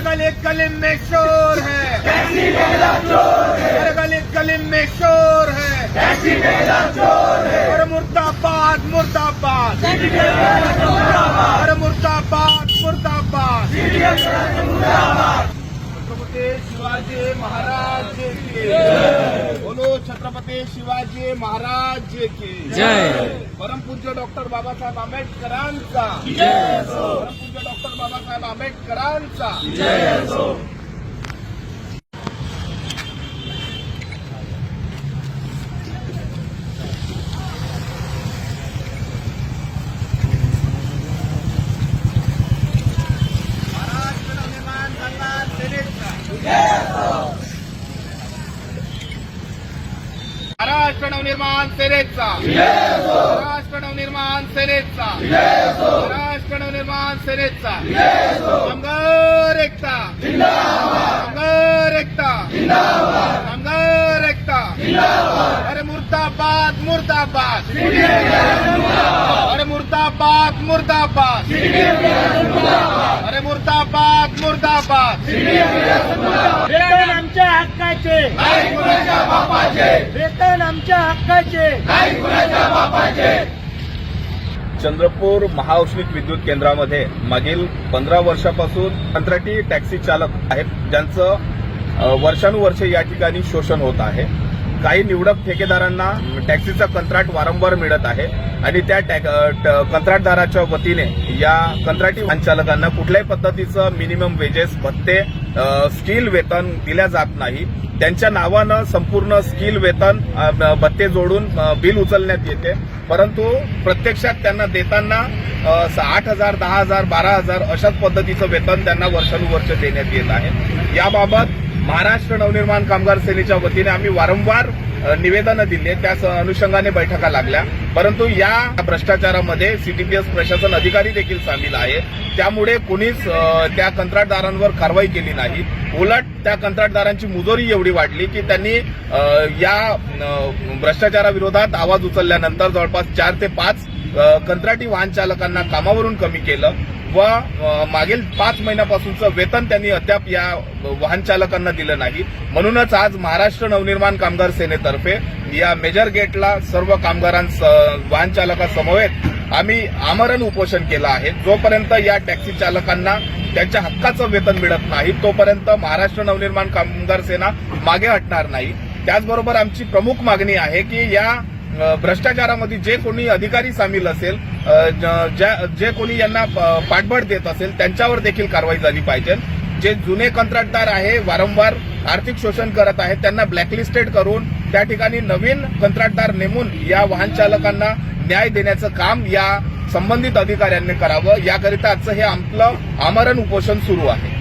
हर गली गली में शोर है। हर गली गली में शोर है। और मुर्दाबाद मुर्दाबाद। और मुर्दाबाद मुर्दाबाद छत्रपती शिवाजी महाराज की बोलो छत्रपती शिवाजी महाराज की। जय। परमपूज्य डॉक्टर बाबासाहेब आंबेडकरांचा। परमपूज्य डॉक्टर बाबासाहेब आंबेडकरांचा महाराष्ट्र नवनिर्माण संघात सेनेचा महाराष्ट्र नवनिर्माण सेनेचा. महाराष्ट्र नवनिर्माण सेनेचा. महाराष्ट्र नवनिर्माण सेनेचा. कामगार एकता. कामगार एकता. कामगार एकता. अरे मुर्दाबाद मुर्दाबाद. मुर्दाबाद मुर्दाबाद. अरे मुर्दाबाद मुर्दाबाद. वेतन आमच्या हक्काचे. वेतन आमच्या हक्काचे. चंद्रपूर महाऔष्णिक विद्युत केंद्रामध्ये मागील पंधरा वर्षापासून कंत्राटी टॅक्सी चालक आहेत ज्यांचं वर्षानुवर्षे या ठिकाणी शोषण होत आहे. काही निवडक ठेकेदारांना टॅक्सीचा कंत्राट वारंवार मिळत आहे आणि त्या टॅक- ट- कंत्राटदाराच्या वतीने या कंत्राटी संचालकांना कुठल्याही पद्धतीचं मिनिमम वेजेस भत्ते स्किल वेतन दिल्या जात नाही. त्यांच्या नावानं संपूर्ण स्किल वेतन भत्ते जोडून बिल उचलण्यात येते. परंतु प्रत्यक्षात त्यांना देताना आठ हजार दहा हजार बारा हजार अशाच पद्धतीचं वेतन त्यांना वर्षानुवर्ष देण्यात येत आहे. याबाबत महाराष्ट्र नवनिर्माण कामगार सेनेच्या वतीने आम्ही वारंवार निवेदनं दिली त्या स- अनुषंगाने बैठका लागल्या. परंतु या भ्रष्टाचारामध्ये सीटीपीएस प्रशासन अधिकारी देखील सामील आहे. त्यामुळे कुणीच त्या कंत्राटदारांवर कारवाई केली नाही. उलट त्या कंत्राटदारांची मुजोरी एवढी वाढली की त्यांनी या भ्रष्टाचाराविरोधात आवाज उचलल्यानंतर जवळपास चार ते पाच कंत्राटी वाहन चालकांना कामावरून कमी केलं व मागील पाच महिन्यापासूनचं वेतन त्यांनी अद्याप या वाहन चालकांना दिलं नाही. म्हणूनच आज महाराष्ट्र नवनिर्माण कामगार सेनेतर्फे या मेजर गेटला सर्व कामगारांस वाहन चालकासमवेत आम्ही आमरण उपोषण केलं आहे. जोपर्यंत या टॅक्सी चालकांना त्यांच्या हक्काचं वेतन मिळत नाही तोपर्यंत महाराष्ट्र नवनिर्माण कामगार सेना मागे हटणार नाही. त्याचबरोबर आमची प्रमुख मागणी आहे की या भ्रष्टाचारामध्ये जे कोणी अधिकारी सामील असेल ज्या- जे कोणी यांना प- पाठबळ देत असेल त्यांच्यावर देखील कारवाई झाली पाहिजे. जे जुने कंत्राटदार आहे वारंवार आर्थिक शोषण करत आहेत त्यांना ब्लॅकलिस्टेड करून त्या ठिकाणी नवीन कंत्राटदार नेमून या वाहन चालकांना न्याय देण्याचं काम या संबंधित अधिकाऱ्यांनी करावं. याकरिता आजचं हे आपलं आमरण उपोषण सुरू आहे.